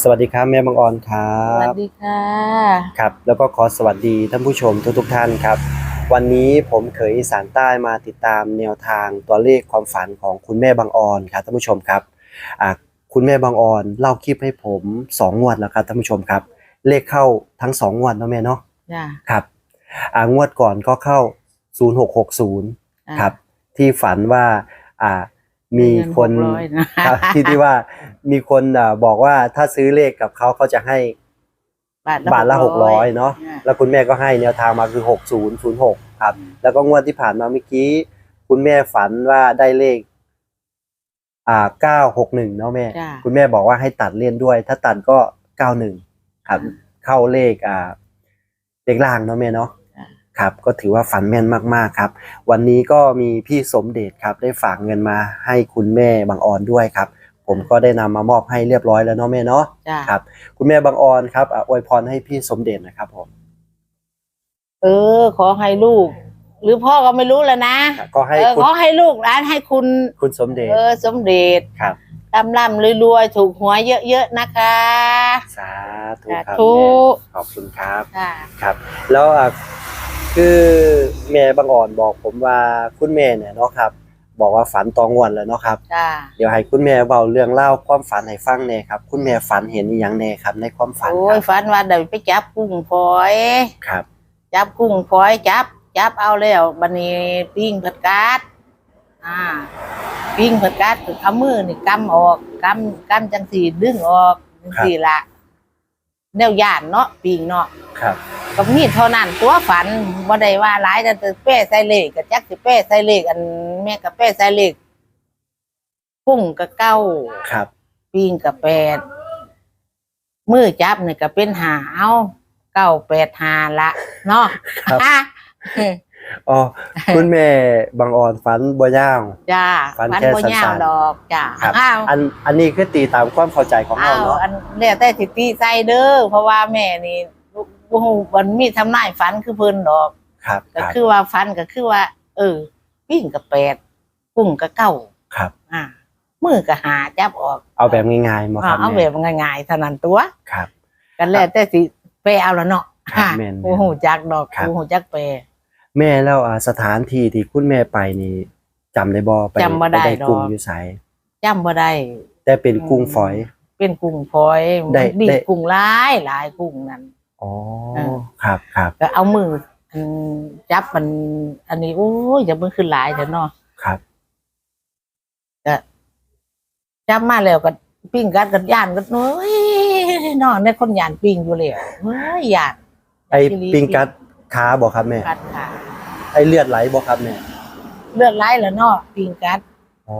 สวัสดีครับแม่บางออนครัสวับสดีค่ะ ครับ แล้วก็ขอสวัสดีท่านผู้ชมทุกทุกๆท่านครับ วันนี้ผมเคยอีสานใต้มาติดตามแนวทางตัวเลขความฝันของคุณแม่บางออนครับท่านผู้ชมครับอ่าคุณแม่บางออนเล่าคลิปให้ผมสองงวดแล้วครับท่านผู้ชมครับ เลขเข้าทั้งสองงวดเนาะแม่เนาะจ้าครับอ่างวดก่อนก็เข้า 0660ครับที่ฝันว่าอ่า มีคนเงิหกร้อยนะ ครับที่ที่ว่ามีคนอ่าบอกว่าถ้าซื้อเลขกับเขาเขาจะให้บาทละหกร้อยเนาะอ่าแล้วคุณแม่ก็ให้แนวทางมาคือหกศูนย์ศูนย์หกครับ แล้วก็งวดที่ผ่านมาเมื่อกี้ คุณแม่ฝันว่าได้เลข อ่าเก้าหกหนึ่งเนาะแม่ จ้าคุณแม่บอกว่าให้ตัดเล่นด้วย ถ้าตัดก็เก้าหนึ่งครับอ่าเข้าเลขอ่าเลขล่างเนาะแม่เนาะจ้า ครับก็ถือว่าฝันแม่นมากๆครับ วันนี้ก็มีพี่สมเด็จครับ ได้ฝากเงินมาให้คุณแม่บางออนด้วยครับ ผมก็ได้นำมามอบให้เรียบร้อยแล้วเนาะแม่เนาะจ้าครับ คุณแม่บางออนครับอะอวยพรให้พี่สมเด็จนะครับผมเออ ขอให้ลูก หรือพ่อก็ไม่รู้แล้วนะก็ให้เออคุณขอให้ลูกร้านให้คุณ คุณสมเด็จเออ สมเด็จครับ ร่ำร่ำรวยๆ ถูกหวยเยอะๆ นะคะ สาธุครับสาธุ แม่ขอบคุณครับ ค่ะ ครับ แล้วอะ คือแม่บางอ่อนบอกผมว่าคุณแม่เนี่ยเนาะครับ บอกว่าฝันตองวันแล้วเนาะครับจ้าเดี๋ยวให้คุณแม่เบาเรื่องเล่าความฝันให้ฟังแน่ครับ คุณแม่ฝันเห็นอหย่างแน่ครับ ในความฝันโอ้คยรับฝันว่าเดี๋ยวไปจับกุ้งฝอย ครับจับกุ้งฝอยจับ จับเอาแล้วบันนี้ปิ้งผัดกาดอ่า ปิ้งผัดกาดคือเอามือนี่กำออกกำกำจังสีดึงออกจังสีละ แนวย่านเนาะปิ้งเนาะครับก็มีเท่านั้นตัวฝันบ่ได้ว่าหลายแต่แต่เป้ใส่เลขก็จักสิเป้ใส่เลขอันแม่ก็เป้ใส่เลขกุ้งก็เก้าครับปิ้งก็แปดมือจับนี่ก็เป็นหาเอาเก้าแปดหาละเนาะครับ อ๋อคุณแม่บางอ่อนฝันบ่ยาวจ้าฝันฝันแค่บ่ยาสั้วนๆดอกจ้าครับอ้าวอันอันนี้คือตีตามความเข้าใจของอ้าเราวเนาะอันแล้วแต่สิตีใส่เด้อเพราะว่าแม่นี่บ่ฮู้มันมีทำนายฝันคือเพิ่นดอกครับคก็รับคือว่าฝันก็คือว่า เออปิ้งก็แปดกุ้งก็เก้าครับ อ่ามือก็หาจับออก เอาแบบง่ายๆมาคอ่ารับเอาแบแม่บง่ายๆเท่านั้นตัวครับ กันแล้วแต่สิไปเอาละเนาะครับแม่นๆโอ้โหจักดอกครับโอ้โหจักเปร แม่แล้วอ่าสถานที่ที่คุณแม่ไปนี่จำได้บ่ไปจำบ่ได้ปกุ้งดอก อยู่ไสจำบ่ได้ แต่เป็นกุ้งฝอย เป็นกุ้งฝอยได้บีได้ กุ้งหลายหลายกุ้งนั้นอ๋อเออครับครับก็เอามืออันจับมัน อันนี้โอ้ยอย่ามือขึ้นหลายเถอะเนาะครับก็จับมาแล้วก็ปิ้งกัดกันย่านกันเฮ้ยนอนในคนย่านปิ้งอยู่แล้วเฮ้ยย่านไอ้ปิงกัด ขาบ่ครับแม่กัดค่ะไอ้เลือดไหลบ่ครับแม่เลือดไหลแล้วเนาะปิ้งกัดอ๋อ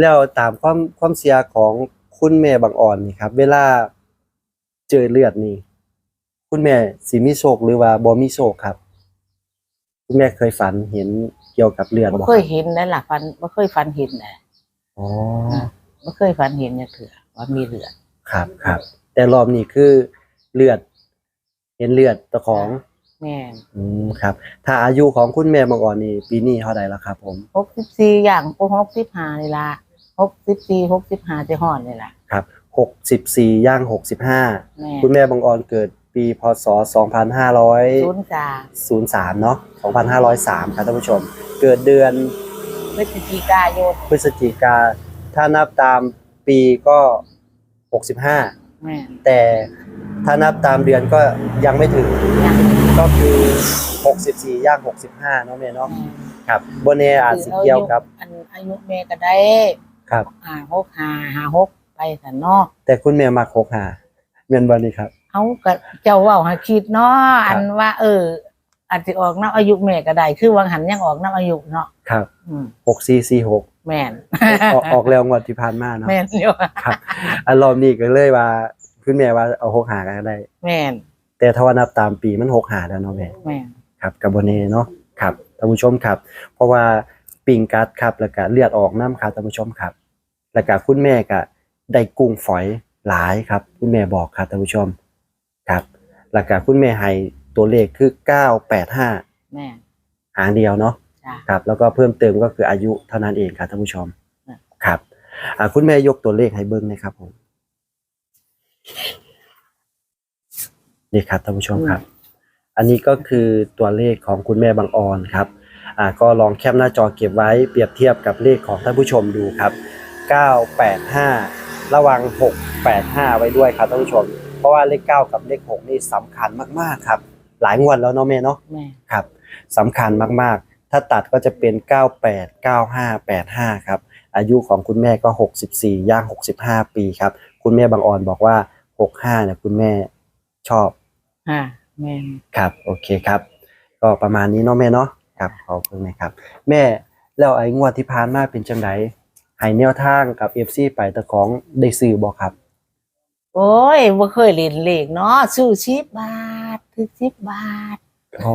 แล้วตามความความเสียของคุณแม่บางอ่อนนี่ครับ เวลาเจอเลือดนี่ คุณแม่สิมีโชคหรือว่าบ่มีโชคครับ คุณแม่เคยฝันเห็นเกี่ยวกับเลือดบ่บ่เคคยรับเห็นนั่นล่ะฟันบ่เคยฟันเห็นนะอ๋อบ่เคยฟันเห็นเนี่ยคือว่ามีเลือดครับครับ แต่รอบนี้คือเลือด เห็นเลือดตะของ แม่นอืมครับ ถ้าอายุของคุณแม่บางอ่อนนี่ปีนี้เท่าไหร่แล้วครับ ผม64อย่างโอ้65นี่ล่ะ64 65จะฮอดนี่ล่ะครับหกสิบสี่ย่างหกสิบห้าแม่คุณแม่บางอ่อนเกิดปีพศสองพันห้าร้อย ศูนย์จ้าศูนย์สามเนาะสองพันห้าร้อยสามครับท่านผู้ชม เกิดเดือนพฤศจิกายนพฤศจิกา ถ้านับตามปีก็หกสิบห้า แม่นแต่ถ้านับตามเดือนก็ยังไม่ถึงยังก็คือหกสิบสี่ย่างหกสิบห้าเนาะแม่เนาะครับบนเนอาจสิเกี่ยวกับ อันอายุแม่ก็ได้ ครับอ่า6 5 5 6ไปซั่นเนาะแต่คุณแม่มักหกหาเมียนบอนี่ครับ เอาก็เจ้าเว้าให้คิดเนาะครับอันว่า เอออาจสิออกนํอายุแม่ก็ได้ คือวังหันยังออกนํอายุเนาะครับอืมหกสี่สี่หกแม่นออกออกแล้วงวดที่ผ่านมาเนาะแม่นอยู่ครับอันรอบนี้ก็เลยว่า คุณแม่ว่าเอาหกหากันก็ได้ แม่นแต่ถ้าว่านับตามปีมันหกหาแล้วเนาะแม่แม่นครับกับบนเนเนาะครับท่านผู้ชมครับ เพราะว่าปิงกัดครับแล้วก็เลือดออกน้ำครับท่านผู้ชมครับ แล้วก็คุณแม่ก็ได้กุ้งฝอยหลายครับ คุณแม่บอกครับท่านผู้ชมครับ แล้วก็คุณแม่ให้ตัวเลขคือเก้าแปดห้าแม่น หางเดียวเนาะจ้าครับแล้วก็เพิ่มเติมก็คืออายุเท่านั้นเองครับท่านผู้ชมอะครับอ่าคุณแม่ยกตัวเลขให้เบิ้งหนะครับผม นี่ครับท่านผู้ชมครับ อันนี้ก็คือตัวเลขของคุณแม่บางออนครับ อ่าก็ลองแคปหน้าจอเก็บไว้เปรียบเทียบกับเลขของท่านผู้ชมดูครับ 985 ระวัง 685 ไว้ด้วยครับท่านผู้ชม เพราะว่าเลข 9 กับเลข 6 นี่สำคัญมากๆครับ หลายงวดแล้วเนาะแม่เนาะแม่ครับสำคัญมากๆ ถ้าตัดก็จะเป็น 98 95 85 ครับ อายุของคุณแม่ก็ 64 ย่าง 65 ปีครับ คุณแม่บางออนบอกว่า 65เนี่ยคุณแม่ชอบอ่าแม่ครับ โอเคครับ ก็ประมาณนี้เนาะแม่เนาะครับขอบคุณนะครับ แม่แล้วไอ้งวดที่ผ่านมาเป็นจังไดให้แนวทางกับ FC ไปตะของได้ซื้อบ่ครับ โอ้ยบ่เคยเล่นเลขเนาะสู้10บาทถึง10บาท โอ้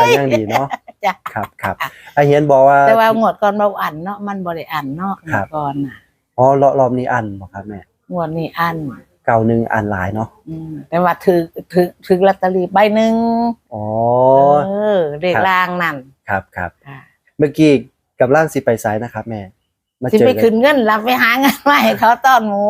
ก็ยังดีเนาะจ้ะ ครับครับไอ้เห็นบอกว่า แต่ว่างวดก่อนเราอันเนาะมันบ่ได้อันเนาะครับ ก่อนน่ะอ๋อรอบรอบนี้อันบ่ครับแม่ งวดนี้อัน เก่าหนึ่งอันหลายเนาะอืมแต่ว่าถือถือถือลอตเตอรี่ใบหนึ่งอ๋อเออเลขครับลางนั่นครับครับค่ะเมื่อกี้กำลังสิไปไสนะครับ แม่มาสิเจอไปกัขึ้นนเงินรับไปหาเงินมาให้เขาต้อนหมู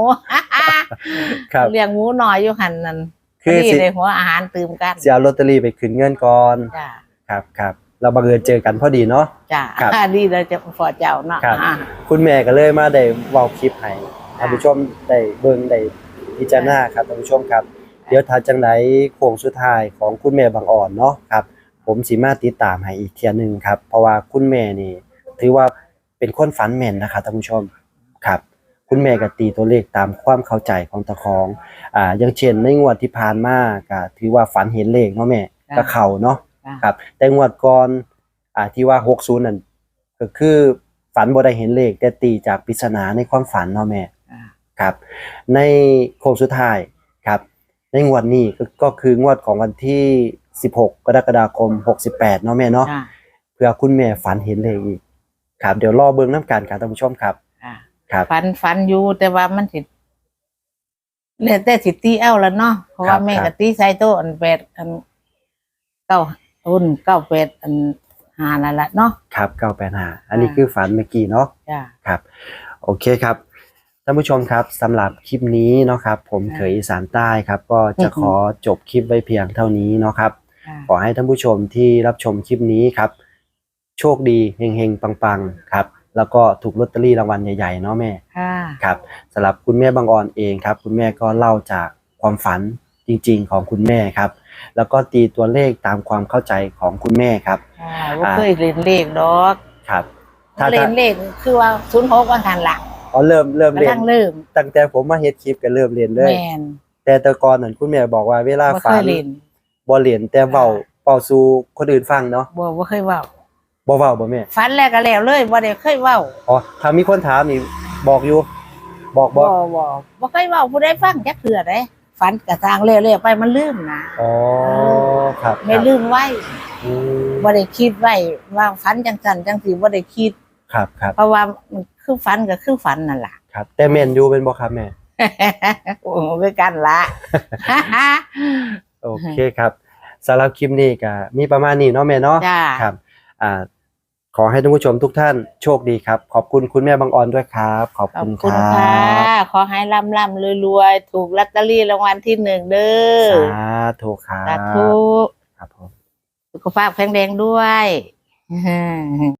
ครับ เลี้ยงหมูหน่อยอยู่หันนั่นคือนี่สิในหัวอาหารตื่มกันสิเอาลอตเตอรี่ไปขึ้นเงินก่อนจ้าครับครับเราบังเอิญเจอกันพอดีเนาะ จ้าครับดีเราจะพอเจ้าเนาะครับ อ่า คุณแม่ก็เลยมาได้เว้าคลิปให้ท่านผู้ชมได้เบิ่งได้ พิจารณาครับท่านผู้ชมครับ เดี๋ยวถ้าจังไดโค้งสุดท้ายของคุณแม่บางอ่อนเนาะครับ ผมสิมาติดตามให้อีกเที่ยหนึงครับ เพราะว่าคุณแม่นี่ถือว่าเป็นคนฝันแม่นนะครับท่านผู้ชมครับ คุณแม่ก็ตีตัวเลขตามความเข้าใจของตะของอ่าอย่างเช่นในงวดที่ผ่านมาก็ถือว่าฝันเห็นเลขเนาะแม่ก็เข้าเนาะจ้าครับ แต่งวดก่อนอ่าที่ว่า60นั่นก็คือฝันบ่ได้เห็นเลขแต่ตีจากปริศนาในความฝันเนาะแม่อ่า ครับ ในโค้งสุดท้ายครับ ในงวดนี้ก็ก็คืองวดของวันที่ 16 กรกฎาคม 68 เนาะแม่เนาะจ้าเพื่อคุณแม่ฝันเห็นเลขอีกครับ เดี๋ยวรอเบิ่งน้ำกันครับท่านผู้ชมครับจ้าครับ ฟันฟันอยู่แต่ว่ามันสิแล้วแต่สิตีเอาละเนาะเพราะครัว่าบแม่ครัก็บ ตีใส่โต๊ะอันแปดอันเก้าอุ่นเก้าแปดอันหานั่นละเนาะ ครับ985อันนี้อ่าคือฝันเมื่อกี้เนาะ จ้าครับโอเคครับท่านผู้ชมครับสำหรับคลิปนี้เนาะครับ ผมค่ะเคยอีสานใต้ครับ ก็จะอือฮึขอจบคลิปไว้เพียงเท่านี้เนาะครับจ้าขอให้ท่านผู้ชมที่รับชมคลิปนี้ครับ โชคดีเฮงๆ ปังๆ ครับ แล้วก็ถูกลอตเตอรี่รางวัลใหญ่ๆ เนาะแม่ค่ะครับสำหรับคุณแม่บางออนเองครับ คุณแม่ก็เล่าจากความฝันจริง ๆ ของคุณแม่ครับ แล้วก็ตีตัวเลขตามความเข้าใจของคุณแม่ครับค่ะว่าเคยเล่นเลขดอกครับถ้าเล่ถ้านเลขคือว่าศูนย์หกวันหันหลัง อ๋อเริ่มเริ่มกำเรียลันงเริ่ม ตั้งแต่ผมมาเฮ็ดคลิปก็เริ่มเรียนเลย แมนแต่แต่ก่อนนั้นคุณแม่บอกว่าเวลาบ่ฝัเคนยเล่นบ่เรียนแต่เว้าเป่าสู่คนอื่นฟังเนาะบ่บ่เคยเว้าบ่เว้าบ่แม่ฟันแล้วก็แล้วเลยบ่ได้เคยเว้าอ๋อถ้ามีคนถามนี่บอกอยู่ บอกบ่บ่บ่บ่เคยเว้าผู้ใดฟังจักเทื่อเด้ฝันกระทางแล้วๆไปมันลืมนะอ๋อครับไม่ลืมไว้อืมบ่ได้คิดไว้ว่าฝันจังซั่นจังซี่บ่ได้คิด ครับครับเพราะว่ามันคือฝันก็คือฝันนั่นล่ะครับ แต่แม่นอยู่เป็นบ่ครับแม่ โอ้โหคือกันละ โอเคครับสำหรับคลิปนี้ก็มีประมาณนี้เนาะแม่เนาะจ้า ครับอ่าขอให้ท่านผู้ชมทุกท่านโชคดีครับ ขอบคุณคุณแม่บางออนด้วยครับ ขอบขอบคุณคคุณรัค่ะ บขอให้ร่ำร่ำรวยๆถูกลอตเตอรี่รางวัลที่หนึ่งเด้อสาธุครัสาบธุครับผม สุขภาพแข็งแรงด้วย